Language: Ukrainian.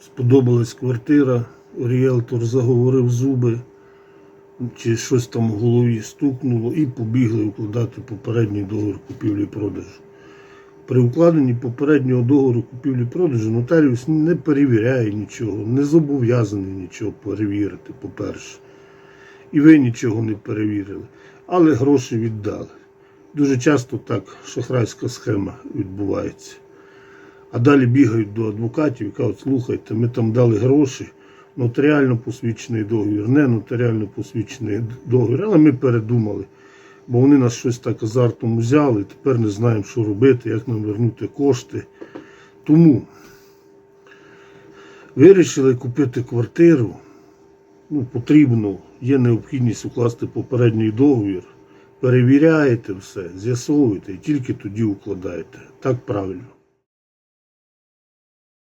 сподобалась квартира, ріелтор заговорив зуби, чи щось там в голові стукнуло, і побігли укладати попередній договір купівлі-продажу. При укладенні попереднього договору купівлі-продажу нотаріус не перевіряє нічого, не зобов'язаний нічого перевірити, по-перше. І ви нічого не перевірили, але гроші віддали. Дуже часто так шахрайська схема відбувається. А далі бігають до адвокатів і кажуть, слухайте, ми там дали гроші, нотаріально посвідчений договір, не нотаріально посвідчений договір, але ми передумали. Бо вони нас щось так азартом взяли, тепер не знаємо, що робити, як нам вернути кошти. Тому вирішили купити квартиру. Ну, потрібно, є необхідність укласти попередній договір. Перевіряєте все, з'ясовуєте і тільки тоді укладаєте. Так правильно.